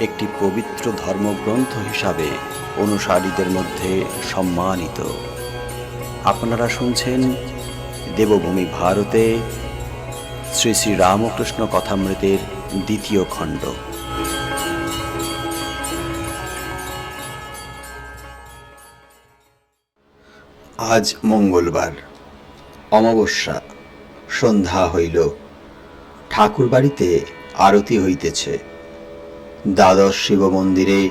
একটি পবিত্র ধর্মগ্রন্থ হিসাবে অনুসারীদের মধ্যে সম্মানিত। আপনারা শুনছেন দেবভূমি ভারতে শ্রী শ্রী রামকৃষ্ণ কথামৃতের দ্বিতীয় খণ্ড। আজ মঙ্গলবার। অমাবস্যা, সন্ধ্যা হইল। ঠাকুর বাড়িতে আরতি হইতেছে। দ্বাদশ শিব মন্দিরে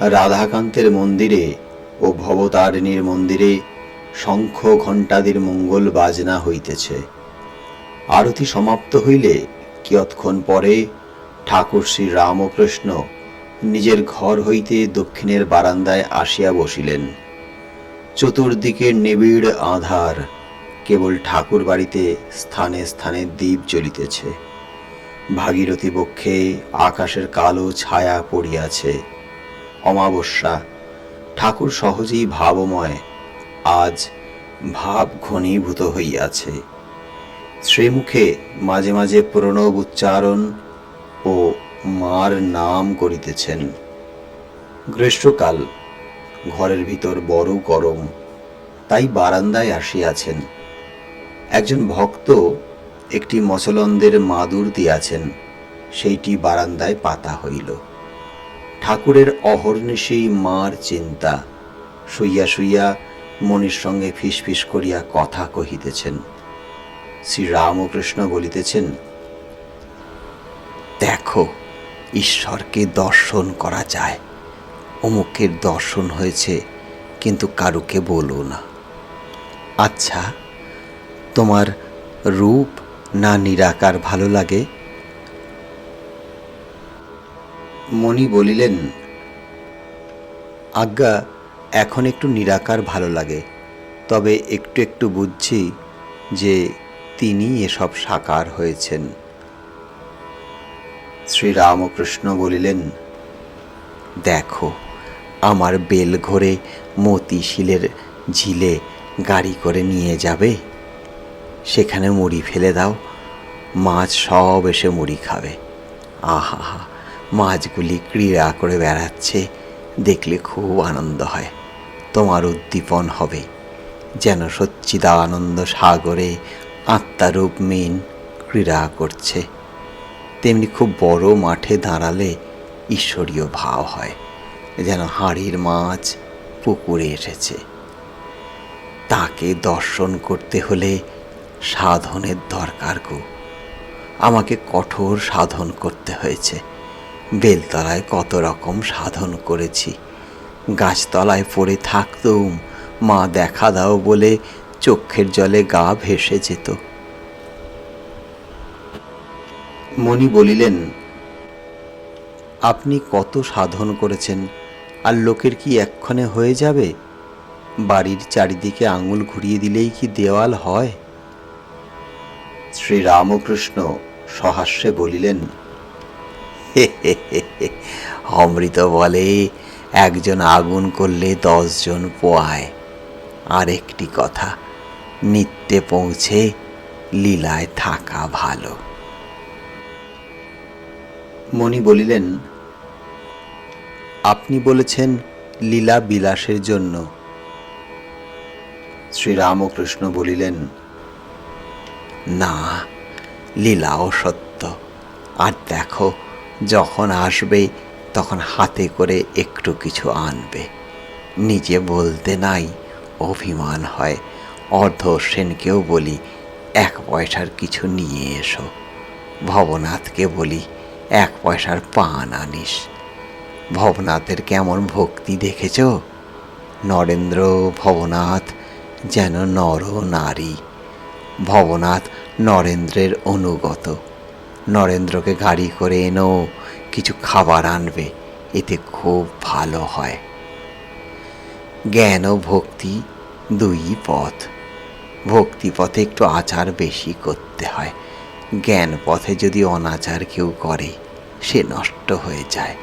রাধাকান্তের মন্দিরে ও ভবতারিণীর মন্দিরে শঙ্খ ঘণ্টাদির মঙ্গল বাজনা হইতেছে। আরতি সমাপ্ত হইলে কিয়ৎক্ষণ পরে ঠাকুর শ্রী রামকৃষ্ণ নিজের ঘর হইতে দক্ষিণের বারান্দায় আসিয়া বসিলেন। চতুর্দিকে নিবিড় আধার, কেবল ঠাকুর বাড়িতে স্থানে স্থানে দ্বীপ জ্বলিতেছে। ভাগীরথী বক্ষে আকাশের কালো ছায়া পড়িয়াছে। অমাবস্যা, ঠাকুর সহজেই ভাবময়, আজ ভাব ঘনীভূত হইয়াছে। শ্রীমুখে মাঝে মাঝে প্রণব উচ্চারণ ও মার নাম করিতেছেন। গ্রীষ্মকাল, ঘরের ভিতর বড় গরম, তাই বারান্দায় আসিয়াছেন। একজন ভক্ত একটি মচলন্দের মাদুর দিয়াছেন, সেইটি বারান্দায় পাতা হইল। ঠাকুরের অহর্নিশি মার চিন্তা, শুইয়া শুইয়া মনির সঙ্গে ফিসফিস করিয়া কথা কহিতেছেন। শ্রী রামকৃষ্ণ বলিতেছেন, দেখো, ঈশ্বরকে দর্শন করা যায়। অমুকের দর্শন হয়েছে, কিন্তু কারুকে বলো না। আচ্ছা তোমার রূপ না নিরাকার ভালো লাগে? মণি বলিলেন, আজ্ঞা, এখন একটু নিরাকার ভালো লাগে। তবে একটু একটু বুঝছি যে তিনি এসব সাকার হয়েছেন। শ্রীরামকৃষ্ণ বলিলেন, দেখো, আমার বেল ঘরে মতিশিলের ঝিলে গাড়ি করে নিয়ে যাবে? সেখানে মুড়ি ফেলে দাও। মাছ সব এসে মুড়ি খাবে। আহা, মাছগুলি ক্রীড়া করে বেড়াচ্ছে। দেখলে খুব আনন্দ হয়। তোমার উদ্দীপন হবে। যেন সচ্চিদানন্দ সাগরে আত্মারূপ মিন ক্রীড়া করছে। তেমনি খুব বড় মাঠে দাঁড়ালে ঈশ্বরীয় ভাব হয়। যেন হাড়ির মাছ পুকুরে এসেছে। তাকে দর্শন করতে হলে সাধনের দরকার গো। আমাকে কঠোর সাধন করতে হয়েছে। বেলতলায় কত রকম সাধন করেছি। গাছতলায় পড়ে থাকতুম, মা দেখা দাও বলে চক্ষের জলে গা ভেসে যেত। মণি বলিলেন, আপনি কত সাধন করেছেন, আর লোকের কি এক্ষণে হয়ে যাবে? বাড়ির চারিদিকে আঙুল ঘুরিয়ে দিলেই কি দেওয়াল হয়? শ্রী রামকৃষ্ণ সহাস্যে বলিলেন "হে হে হে হে, অমৃত বলে একজন আগুন করলে দশজন পোয়ায়। আর একটি কথা নিত্যে পৌঁছে লীলায় থাকা ভালো। মণি বলিলেন আপনি বলেছেন লীলা বিলাসের জন্য। শ্রীরামকৃষ্ণ বলিলেন না, লীলাও সত্য। আর দেখো, যখন আসবে, তখন হাতে করে একটু কিছু আনবে। নিজে বলতে নাই, অভিমান হয়। অর্ধ সেনকেও বলি, এক পয়সার কিছু নিয়ে এসো। ভবনাথকে বলি, এক পয়সার পান আনিস। ভবনাথের কেমন ভক্তি দেখেছ? নরেন্দ্র, ভবনাথ, যেন নর নারী। ভবনাথ নরেন্দ্রের অনুগত। নরেন্দ্রকে গাড়ি করে এনো, কিছু খাবার আনবে, এতে খুব ভালো হয়। জ্ঞান ও ভক্তি দুই পথ। ভক্তি পথে একটু আচার বেশি করতে হয়। জ্ঞান পথে যদি অনাচার কেউ করে, সে নষ্ট হয়ে যায়।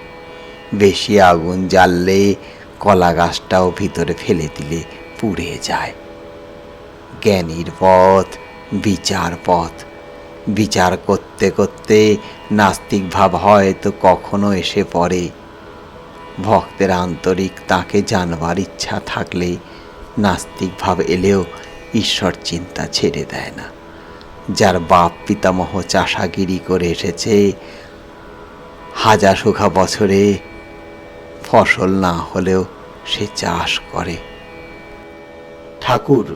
বেশি আগুন জ্বাললে কলা গাছটাও ভিতরে ফেলে দিলে পুড়ে যায়। জ্ঞানীর পথ, বিচার পথ। বিচার করতে করতে নাস্তিক ভাব হয়তো কখনো এসে পড়ে। ভক্তের আন্তরিক তাকে জানবার ইচ্ছা থাকলে নাস্তিক ভাব এলেও ঈশ্বর চিন্তা ছেড়ে দেয় না। যার বাপ পিতামহ চাষাগিরি করে এসেছে, হাজার সুখা বছরে ফসল না হলেও সে চাষ করে। ঠাকুর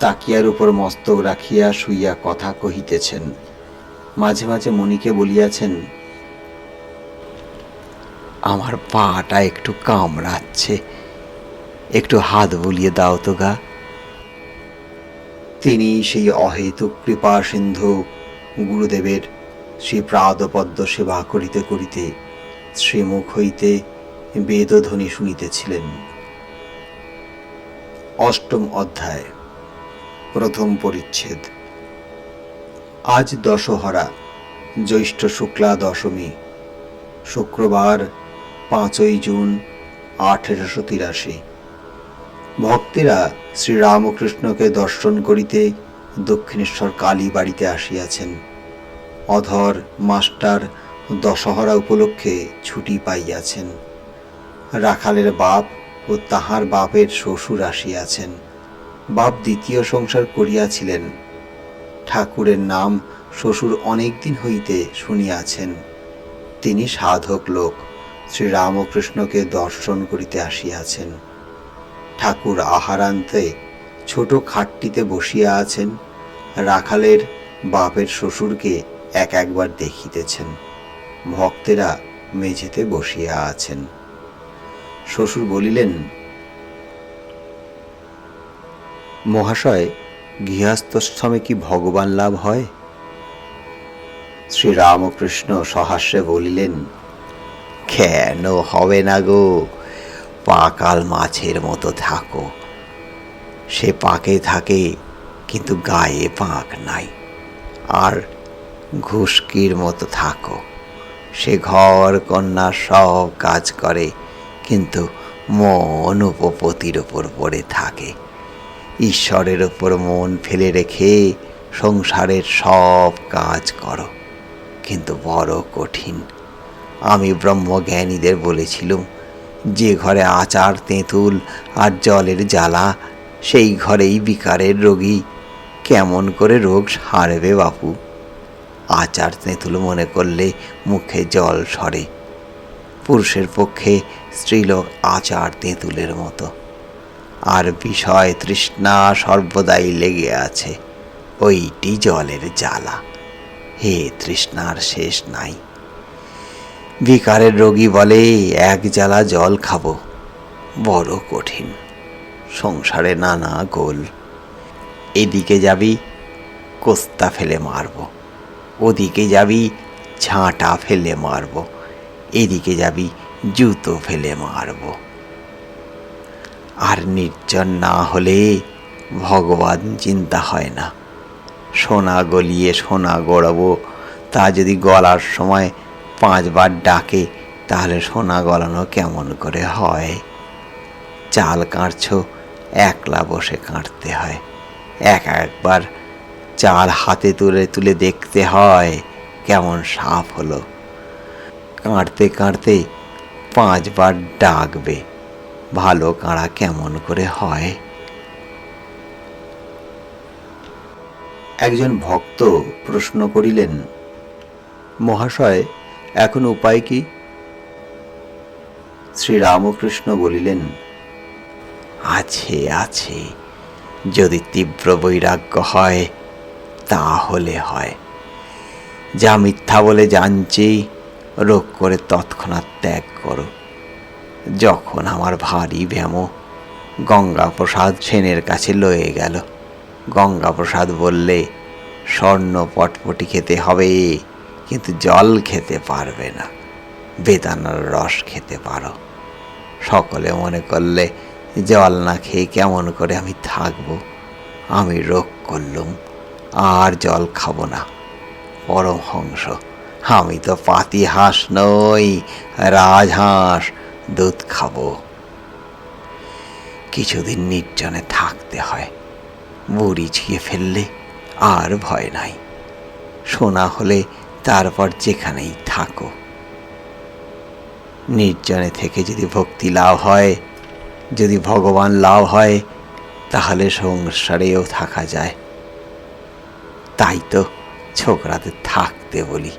তাকিয়ার উপর মস্তক রাখিয়া শুইয়া কথা কহিতেছেন। মাঝে মাঝে মণিকে বলিয়াছেন, আমার পাটা একটু কামড়াচ্ছে, একটু হাত বুলিয়ে দাও তো গা। তিনি সেই অহেতুক কৃপা সিন্ধু গুরুদেবের শ্রী প্রাদপদ্ম সেবা করিতে করিতে শ্রীমুখ হইতে বেদধ্বনি শুনিতেছিলেন। অষ্টম অধ্যায়। প্রথম পরিচ্ছেদ। আজ দশহরা, জ্যৈষ্ঠ শুক্লা দশমী শুক্রবার পাঁচই জুন আঠেরোশো তিরাশি। ভক্তেরা শ্রীরামকৃষ্ণকে দর্শন করিতে দক্ষিণেশ্বর কালী বাড়িতে আসিয়াছেন। অধর মাস্টার দশহরা উপলক্ষে ছুটি পাইয়াছেন। রাখালের বাপ ও তাহার বাপের শ্বশুর আসিয়াছেন। বাপ দ্বিতীয় সংসার করিয়াছিলেন। ঠাকুরের নাম শ্বশুর অনেক দিন হইতে শুনিয়াছেন। তিনি সাধক লোক, শ্রীরামকৃষ্ণকে দর্শন করিতে আসিয়াছেন। ঠাকুর আহারান্তে ছোট খাটটিতে বসিয়া আছেন। রাখালের বাপের শ্বশুরকে এক একবার দেখিতেছেন। ভক্তেরা মেঝেতে বসিয়া আছেন। শ্বশুর বলিলেন মহাশয় গৃহস্থশ্রমে কি ভগবান লাভ হয়? শ্রীরামকৃষ্ণ সহাস্যে বলিলেন, কেন হবে না গো? পাকাল মাছের মতো থাকো। সে পাকে থাকে, কিন্তু গায়ে পাক নাই। আর ঘুষকির মতো থাকো। সে ঘর, কন্যা সব কাজ করে, কিন্তু মন উপপতির ওপর পড়ে থাকে। ঈশ্বরের ওপর মন ফেলে রেখে সংসারের সব কাজ করো। কিন্তু বড় কঠিন। আমি ব্রহ্মজ্ঞানীদের বলেছিলাম, যে ঘরে আচার, তেঁতুল আর জলের জ্বালা, সেই ঘরেই বিকারের রোগী। কেমন করে রোগ সারবে বাপু? আচার, তেঁতুল মনে করলে মুখে জল সরে। পুরুষের পক্ষে স্ত্রীলোক আচার, তেঁতুলের মতো। আর বিষয় তৃষ্ণা সর্বদাই লেগে আছে ওইটি জলের জ্বালা। হে তৃষ্ণার শেষ নাই। বিকারের রোগী বলে, এক জ্বালা জল খাব, বড় কঠিন, সংসারে নানা গোল। এদিকে যাবি, কোস্তা ফেলে মারব। ওদিকে যাবি, ঝাঁটা ফেলে মারব। এদিকে যাবি, জুতো ফেলে মারব। আর নির্জন না হলে ভগবান চিন্তা হয় না। সোনা গলিয়ে সোনা গড়াবো, তা যদি গলার সময় পাঁচবার ডাকে, তাহলে সোনা গলানো কেমন করে হয়? চাল কাঁড়ছ, একলা বসে কাঁটতে হয়। এক একবার চাল হাতে তুলে তুলে দেখতে হয়, কেমন সাফ হলো। কাঁড়তে কাঁড়তে পাঁচবার ডাকবে। ভালো কাঁড়া কেমন করে হয়? একজন ভক্ত প্রশ্ন করিলেন, মহাশয়, এখন উপায় কি? শ্রীরামকৃষ্ণ বলিলেন, আছে আছে, যদি তীব্র বৈরাগ্য হয়, তাহলে হয়। যা মিথ্যা বলে জানছি, রোগ করে তৎক্ষণাৎ ত্যাগ করো। যখন আমার ভারী ব্যাম গঙ্গাপ্রসাদ সেনের কাছে লয়ে গেল। গঙ্গাপ্রসাদ বললে, স্বর্ণ পটপটি খেতে হবে, কিন্তু জল খেতে পারবে না। বেদানার রস খেতে পারো। সকলে মনে করলে, জল না খেয়ে কেমন করে আমি থাকব? আমি রোগ করলুম, আর জল খাব না। পরমহংস, আমি তো পাতি হাঁস নই, রাজহাঁস দুধ খাব। কিছুদিন নির্জনে থাকতে হয়। বুড়ি ছিয়ে ফেললে আর ভয় নাই। শোনা হলে তারপর যেখানেই থাকো। নির্জনে থেকে যদি ভক্তি লাভ হয়, যদি ভগবান লাভ হয়, তাহলে সংসারেও থাকা যায়। তাই তো ছোকরাতে থাকতে বলি,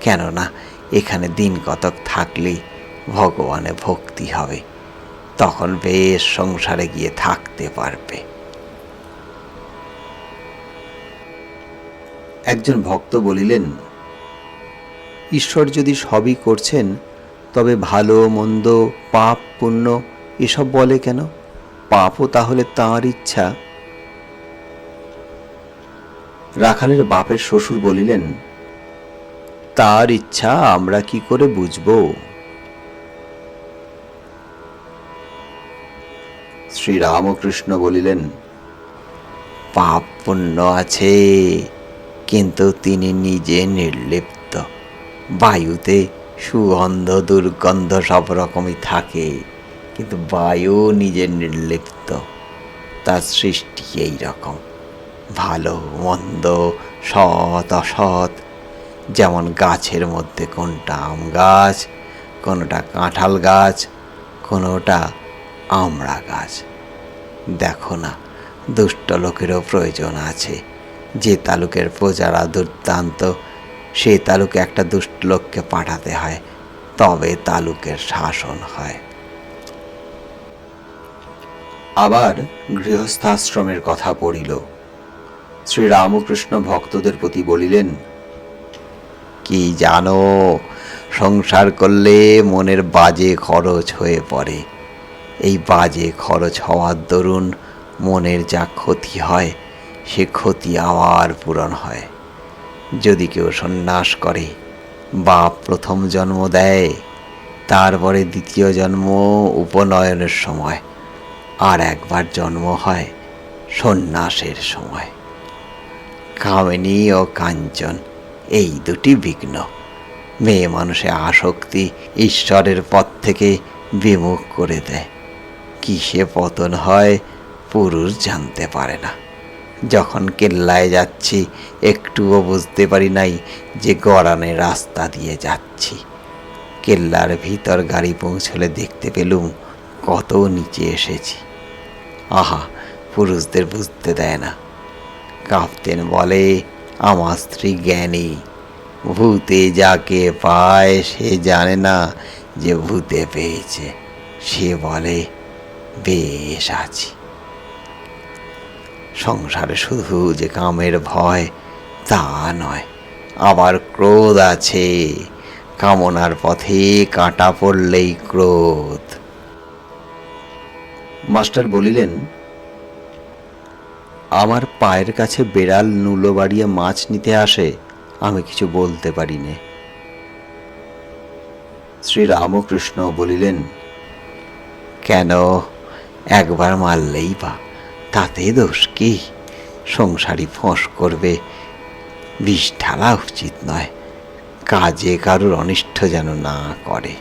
কেননা এখানে দিন কতক থাকলেই ভগবানে ভক্তি হবে, তখন বেশ সংসারে গিয়ে থাকতে পারবে। একজন ভক্ত বলিলেন, ঈশ্বর যদি সবই করছেন, তবে ভালো, মন্দ, পাপ, পুণ্য এসব বলে কেন? পাপও তাহলে তাঁর ইচ্ছা। রাখালের বাপের শ্বশুর বলিলেন, তার ইচ্ছা আমরা কি করে বুঝব? শ্রীরামকৃষ্ণ বলিলেন, পাপ পুণ্য আছে, কিন্তু তিনি নিজে নির্লিপ্ত। বায়ুতে সুগন্ধ, দুর্গন্ধ সব রকমই থাকে, কিন্তু বায়ু নিজে নির্লিপ্ত। তার সৃষ্টি এই রকম। ভালো, মন্দ, সৎ, অসৎ। যেমন গাছের মধ্যে কোনটা আম গাছ, কোনোটা কাঁঠাল গাছ, কোনোটা আমড়া গাছ। দেখো না, দুষ্ট লোকেরও প্রয়োজন আছে। যে তালুকের প্রজারা দুর্দান্ত, সে তালুকে একটা দুষ্ট লোককে পাঠাতে হয়, তবে তালুকের শাসন হয়। আবার গৃহস্থাশ্রমের কথা পড়িল। শ্রীরামকৃষ্ণ ভক্তদের প্রতি বলিলেন, কি জানো, সংসার করলে মনের বাজে খরচ হয়ে পড়ে। এই বাজে খরচ হওয়ার দরুন মনের যা ক্ষতি হয়, সে ক্ষতি আবার পূরণ হয়। যদি কেউ সন্ন্যাস করে বা প্রথম জন্ম দেয়, তারপরে দ্বিতীয় জন্ম উপনয়নের সময়, আর একবার জন্ম হয় সন্ন্যাসের সময়। কামিনী ও কাঞ্চন, এই দুটি বিঘ্ন, মেয়ে মানুষে আসক্তি ঈশ্বরের পথ থেকে বিমুখ করে দেয়। কিসে পতন হয়, পুরুষ জানতে পারে না। যখন কেল্লায় যাচ্ছি, একটুও বুঝতে পারি নাই যে গড়ানে রাস্তা দিয়ে যাচ্ছি। কেল্লার ভিতর গাড়ি পৌঁছলে দেখতে পেলুম কত নিচে এসেছি। আহা, পুরুষদের বুঝতে দেয় না। কাপ্তেন বলে, আমার স্ত্রী জ্ঞানী। ভূতে যাকে পায় সে জানে না যে ভূতে পেয়েছে। সে বলে বেশ আছি। সংসারে শুধু যে কামের ভয়, তা নয়, আবার ক্রোধ আছে। কামনার পথে কাঁটা পড়লেই ক্রোধ। মাস্টার বলিলেন, আমার পায়ের কাছে বেড়াল নুলো বাড়িয়ে মাছ নিতে আসে, আমি কিছু বলতে পারি নে শ্রীরামকৃষ্ণ বলিলেন, কেন? একবার মারলেই বা, তাতে দোষ কি? সংসারী ফোঁস করবে, বিষ ঢালা উচিত নয়, কাজে কারুর অনিষ্ট যেন না করে।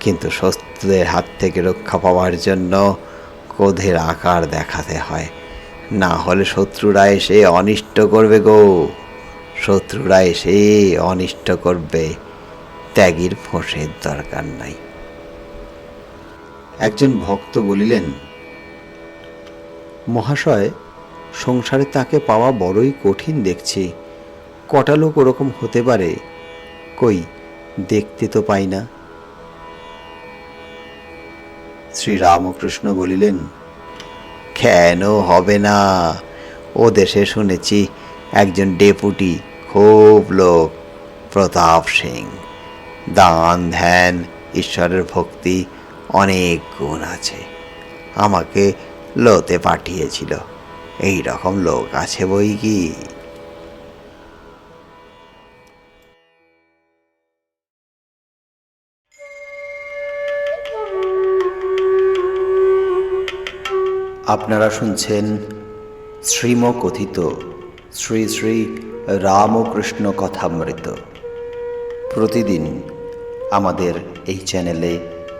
কিন্তু শত্রুদের হাত থেকে রক্ষা পাওয়ার জন্য ক্রোধের আকার দেখাতে হয়। না হলে শত্রুরা এসে অনিষ্ট করবে গো। শত্রুরা এসে অনিষ্ট করবে, ত্যাগীর ফোঁসের দরকার নাই। একজন ভক্ত বলিলেন, মহাশয়, সংসারে তাকে পাওয়া বড়ই কঠিন দেখছি। কটা লোক ওরকম হতে পারে? কই, দেখতে তো পাই না। শ্রীরামকৃষ্ণ বলিলেন, কেন হবে না? ও দেশে শুনেছি একজন ডেপুটি খুব লোক, প্রতাপ সিং। দান, ধ্যান, ঈশ্বরের ভক্তি অনেক গুণ আছে। আমাকে লোতে পাঠিয়েছিল। এই রকম লোক আছে বই কি? আপনারা শুনছেন শ্রীম কথিত শ্রী শ্রী রামকৃষ্ণ কথামৃত। প্রতিদিন আমাদের এই চ্যানেলে